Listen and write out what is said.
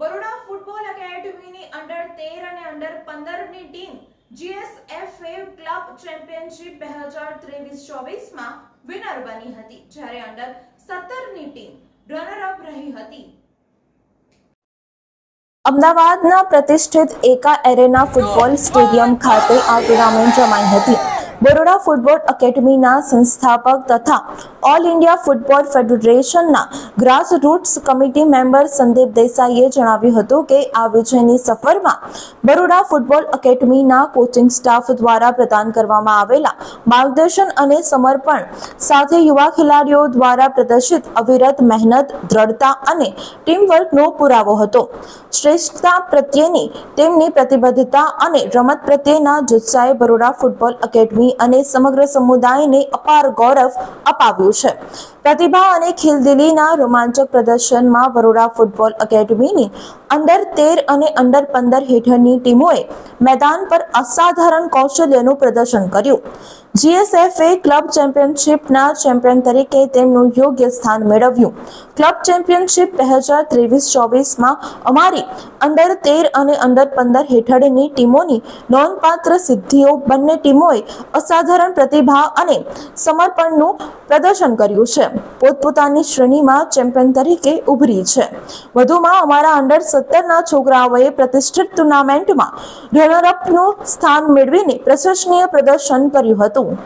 Baroda football એકેડમીની under તેર અને under પંદરની ટીમ જીએસએફએ ક્લબ ચેમ્પિયનશિપ બે હજાર ત્રેવીસ ચોવીસમાં વિનર બની હતી, જ્યારે અંડર સત્તરની ટીમ રનરઅપ રહી હતી. અમદાવાદના પ્રતિષ્ઠિત એકા એરેના ફૂટબોલ સ્ટેડિયમ ખાતે આ ટુર્નામેન્ટ રમાઈ હતી. બરોડા ફૂટબોલ એકેડમીના સંસ્થાપક તથા all India football ફેડરેશનના grass roots committee member Sandeep દેસાઈએ જણાવ્યું હતું કે આ વિજયની સફરમાં બરોડા ફૂટબોલ એકેડમીના કોચિંગ સ્ટાફ દ્વારા પ્રદાન કરવામાં આવેલા માર્ગદર્શન અને સમર્પણ સાથે યુવા ખેલાડીઓ દ્વારા પ્રદર્શિત અવિરત મહેનત, દ્રઢતા અને ટીમવર્કનો પુરાવો હતો. શ્રેષ્ઠતા પ્રત્યેની તેમની પ્રતિબદ્ધતા અને રમત પ્રત્યેના જુસ્સાએ બરોડા ફૂટબોલ એકેડમી અને સમગ્ર સમુદાયને અપાર ગૌરવ અપાવ્યું છે. પ્રતિભા અને ખિલદિલીના રોમાંચક પ્રદર્શનમાં વરોડા ફૂટબોલ એકેડમીની અંડર તેર અને અંડર પંદર હેઠળની ટીમોએ મેદાન પર અસાધારણ કૌશલ્યનું પ્રદર્શન કર્યું. જીએસએફએ ક્લબ ચેમ્પિયનશિપના ચેમ્પિયન તરીકે તેમનું યોગ્ય સ્થાન મેળવ્યું. ક્લબ ચેમ્પિયનશિપ બે હજાર ત્રેવીસ ચોવીસમાં અમારી અંડર તેર અને અંડર પંદર હેઠળની ટીમોની નોંધપાત્ર સિદ્ધિઓ બંને ટીમોએ અસાધારણ પ્રતિભા અને સમર્પણનું પ્રદર્શન કર્યું છે. પોતપોતાની શ્રેણીમાં ચેમ્પિયન તરીકે ઉભરી છે. વધુમાં અમારા અંડર સત્તરના છોકરાઓએ પ્રતિષ્ઠિત ટુર્નામેન્ટમાં રનરઅપનું સ્થાન મેળવીને પ્રશંસનીય પ્રદર્શન કર્યું હતું.